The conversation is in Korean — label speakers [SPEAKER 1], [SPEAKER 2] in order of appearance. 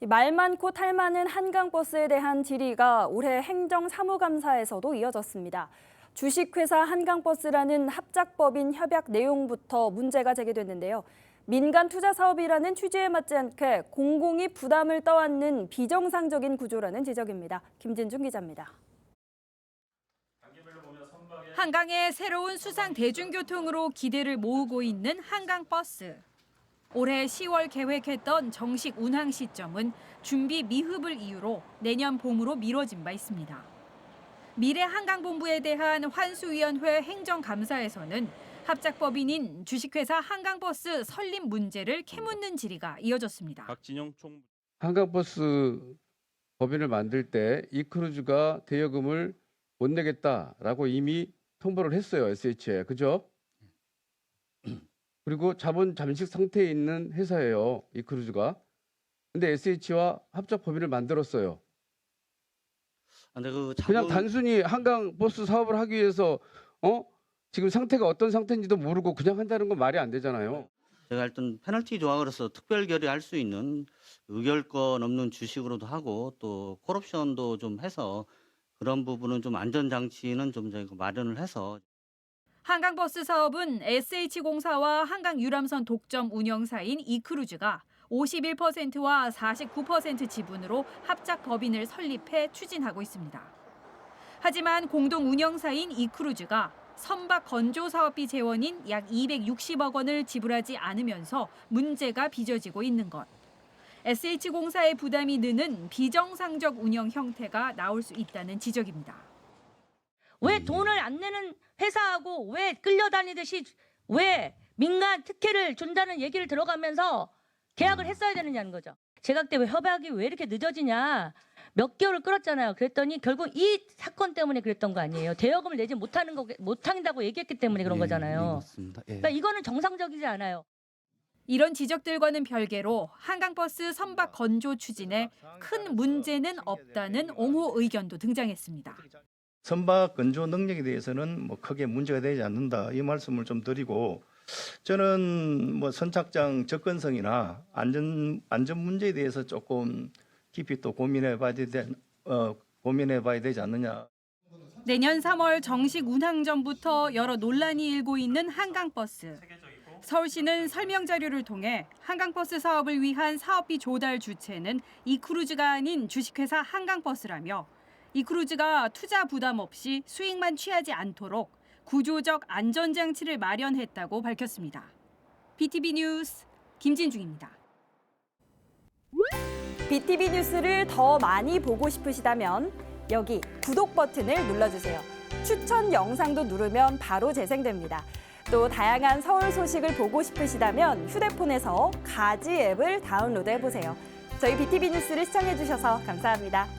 [SPEAKER 1] 이말 많고 탈 많은 한강버스에 대한 질의가 올해 행정사무감사에서도 이어졌습니다. 주식회사 한강버스라는 합작법인 협약 내용부터 문제가 제기됐는데요. 민간 투자 사업이라는 취지에 맞지 않게 공공이 부담을 떠안는 비정상적인 구조라는 지적입니다. 김진중 기자입니다.
[SPEAKER 2] 한강의 새로운 수상 대중교통으로 기대를 모으고 있는 한강버스. 올해 10월 계획했던 정식 운항 시점은 준비 미흡을 이유로 내년 봄으로 미뤄진 바 있습니다. 미래 한강본부에 대한 환수위원회 행정감사에서는 합작법인인 주식회사 한강버스 설립 문제를 캐묻는 질의가 이어졌습니다.
[SPEAKER 3] 박진영 총
[SPEAKER 4] 한강버스 법인을 만들 때 이크루즈가 대여금을 못 내겠다라고 이미 통보를 했어요 SH에 그죠? 그리고 자본 잠식 상태에 있는 회사예요 이 크루즈가. 근데 SH와 합작 법인을 만들었어요.
[SPEAKER 3] 근데 그
[SPEAKER 4] 그냥
[SPEAKER 3] 자본-
[SPEAKER 4] 단순히 한강 버스 사업을 하기 위해서 어 지금 상태가 어떤 상태인지도 모르고 그냥 한다는 건 말이 안 되잖아요.
[SPEAKER 3] 제가 일단 페널티 조항으로서 특별 결의할 수 있는 의결권 없는 주식으로도 하고 또 콜옵션도 좀 해서 그런 부분은 좀 안전 장치는 좀 저희가 마련을 해서
[SPEAKER 2] 한강버스 사업은 SH공사와 한강유람선 독점 운영사인 이크루즈가 51%와 49% 지분으로 합작 법인을 설립해 추진하고 있습니다. 하지만 공동 운영사인 이크루즈가 선박 건조 사업비 재원인 약 260억 원을 지불하지 않으면서 문제가 빚어지고 있는 것. SH공사의 부담이 느는 비정상적 운영 형태가 나올 수 있다는 지적입니다.
[SPEAKER 5] 왜 돈을 안 내는 회사하고 왜 끌려다니듯이 왜 민간 특혜를 준다는 얘기를 들어가면서 계약을 했어야 되느냐는 거죠. 제각 때왜 협약이 왜 이렇게 늦어지냐. 몇 개월을 끌었잖아요. 그랬더니 결국 이 사건 때문에 그랬던 거 아니에요. 대여금을 내지 못하는 거 못한다고 얘기했기 때문에 그런
[SPEAKER 3] 예, 예,
[SPEAKER 5] 거잖아요.
[SPEAKER 3] 맞습니다. 예.
[SPEAKER 5] 그러니까 이거는 정상적이지 않아요.
[SPEAKER 2] 이런 지적들과는 별개로 한강버스 선박 건조 추진에 큰 문제는 없다는 옹호 의견도 등장했습니다.
[SPEAKER 6] 선박 건조 능력에 대해서는 뭐 크게 문제가 되지 않는다 이 말씀을 좀 드리고 저는 뭐 선착장 접근성이나 안전 안전 문제에 대해서 조금 깊이 또 고민해 봐야 되 어, 고민해 봐야 되지 않느냐.
[SPEAKER 2] 내년 3월 정식 운항 전부터 여러 논란이 일고 있는 한강버스. 서울시는 설명 자료를 통해 한강버스 사업을 위한 사업비 조달 주체는 이 크루즈가 아닌 주식회사 한강버스라며 이 크루즈가 투자 부담 없이 수익만 취하지 않도록 구조적 안전장치를 마련했다고 밝혔습니다. BTV 뉴스 김진중입니다.
[SPEAKER 1] BTV 뉴스를 더 많이 보고 싶으시다면 여기 구독 버튼을 눌러주세요. 추천 영상도 누르면 바로 재생됩니다. 또 다양한 서울 소식을 보고 싶으시다면 휴대폰에서 가지 앱을 다운로드 해 보세요. 저희 BTV 뉴스를 시청해 주셔서 감사합니다.